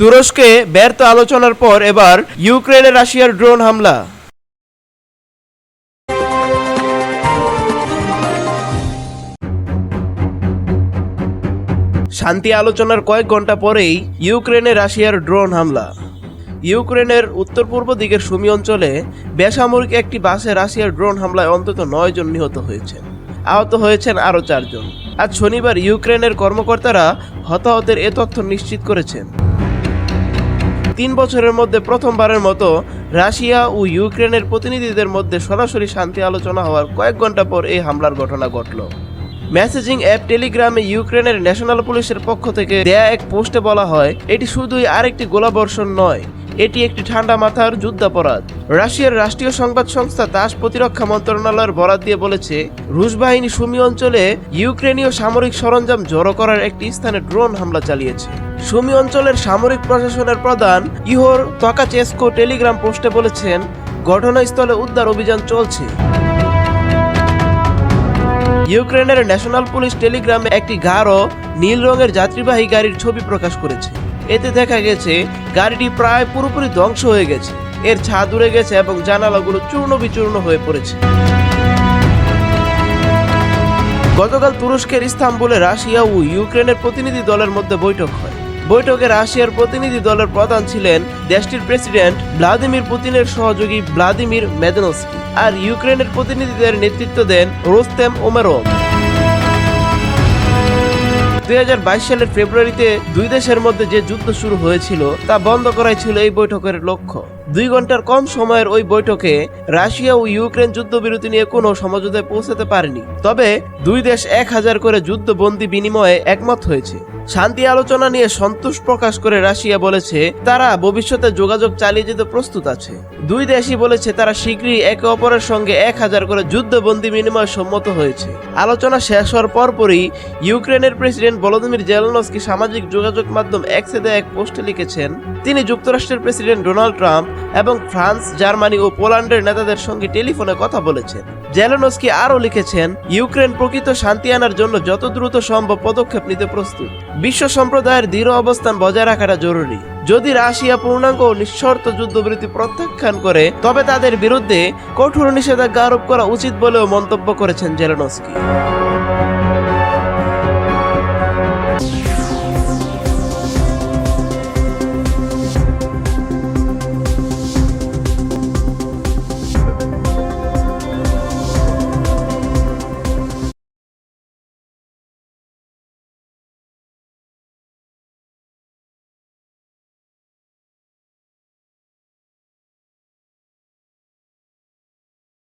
তুরস্কে ব্যর্থ আলোচনার পর এবার ইউক্রেনে রাশিয়ার ড্রোন হামলা। শান্তি আলোচনার কয়েক ঘণ্টা পরেই ইউক্রেনে রাশিয়ার ড্রোন হামলা। ইউক্রেনের উত্তর পূর্ব দিকের সুমি অঞ্চলে বেসামরিক একটি বাসে রাশিয়ার ড্রোন হামলায় অন্তত নয় জন নিহত হয়েছেন। আহত হয়েছেন আরও চারজন। আজ শনিবার ইউক্রেনের কর্মকর্তারা হতাহতের এ তথ্য নিশ্চিত করেছেন। তিন বছরের মধ্যে প্রথমবারের মতো রাশিয়া ও ইউক্রেনের প্রতিনিধিদের মধ্যে সরাসরি শান্তি আলোচনা হওয়ার কয়েক ঘণ্টা পর এই হামলার ঘটনা ঘটল। মেসেজিং অ্যাপ টেলিগ্রামে ইউক্রেনের ন্যাশনাল পুলিশের পক্ষ থেকে দেয়া এক পোস্টে বলা হয়, এটি শুধুই আরেকটি গোলাবর্ষণ নয়। এটি একটি ঠান্ডা মাথার যুদ্ধাপরাধ। রাশিয়ার রাষ্ট্রীয় সংবাদ সংস্থা তাস প্রতিরক্ষা মন্ত্রণালয়ের বরাত দিয়ে বলেছে, রুশ বাহিনী সুমি অঞ্চলে ইউক্রেনীয় সামরিক সরঞ্জাম জড়ো করার একটি স্থানে ড্রোন হামলা চালিয়েছে। সুমি অঞ্চলের সামরিক প্রশাসনের প্রধান ইহোর তকাচেস্কো টেলিগ্রাম পোস্টে বলেছেন, ঘটনাস্থলে উদ্ধার অভিযান চলছে। ইউক্রেনের ন্যাশনাল পুলিশ টেলিগ্রামে একটি গাঢ়, নীল রঙের যাত্রীবাহী গাড়ির ছবি প্রকাশ করেছে। এতে দেখা গেছে, গাড়িটি প্রায় পুরোপুরি ধ্বংস হয়ে গেছে। এর ছাদ উড়ে গেছে এবং জানালাগুলো চূর্ণ বিচূর্ণ হয়ে পড়েছে। গতকাল তুরস্কের ইস্তাম্বুলে রাশিয়া ও ইউক্রেনের প্রতিনিধি দলের মধ্যে বৈঠক হয়। বৈঠকে রাশিয়ার প্রতিনিধি দলের প্রধান ছিলেন দেশটির প্রেসিডেন্ট ভ্লাদিমির পুতিনের সহযোগী ভ্লাদিমির মেদনস্কি আর ইউক্রেনের প্রতিনিধিদের নেতৃত্ব দেন রোস্তেম ওমেরভ। দুই হাজার বাইশ সালের ফেব্রুয়ারিতে দুই দেশের মধ্যে যে যুদ্ধ শুরু হয়েছিল তা বন্ধ করাই ছিল এই বৈঠকের লক্ষ্য। দুই ঘণ্টার কম সময়ের ওই বৈঠকে রাশিয়া ও ইউক্রেন যুদ্ধবিরতি নিয়ে কোনো সমঝোতায় পৌঁছাতে পারেনি। তবে দুই দেশ এক হাজার করে যুদ্ধবন্দি বিনিময়ে একমত হয়েছে। শান্তি আলোচনা নিয়ে সন্তোষ প্রকাশ করে রাশিয়া বলেছে, তারা ভবিষ্যতে যোগাযোগ চালিয়ে যেতে প্রস্তুত আছে। দুই দেশই বলেছে, তারা শীঘ্রই একে অপরের সঙ্গে এক হাজার করে যুদ্ধবন্দি বিনিময়ে সম্মত হয়েছে। আলোচনা শেষ হওয়ার পরপরই ইউক্রেনের প্রেসিডেন্ট ভলোদিমির জেলনস্কি সামাজিক যোগাযোগ মাধ্যম এক্সে এক পোস্টে লিখেছেন, তিনি যুক্তরাষ্ট্রের প্রেসিডেন্ট ডোনাল্ড ট্রাম্প এবং ফ্রান্স, জার্মানি ও পোল্যান্ডের নেতাদের সঙ্গে টেলিফোনে কথা বলেছেন জেলেনস্কি আরও লিখেছেন, ইউক্রেন প্রকৃত শান্তি আনার জন্য যত দ্রুত সম্ভব পদক্ষেপ নিতে প্রস্তুত। বিশ্ব সম্প্রদায়ের দৃঢ় অবস্থান বজায় রাখাটা জরুরি। যদি রাশিয়া পূর্ণাঙ্গ ও নিঃশর্ত যুদ্ধবিরতি প্রত্যাখ্যান করে, তবে তাদের বিরুদ্ধে কঠোর নিষেধাজ্ঞা আরোপ করা উচিত বলেও মন্তব্য করেছেন জেলেনস্কি।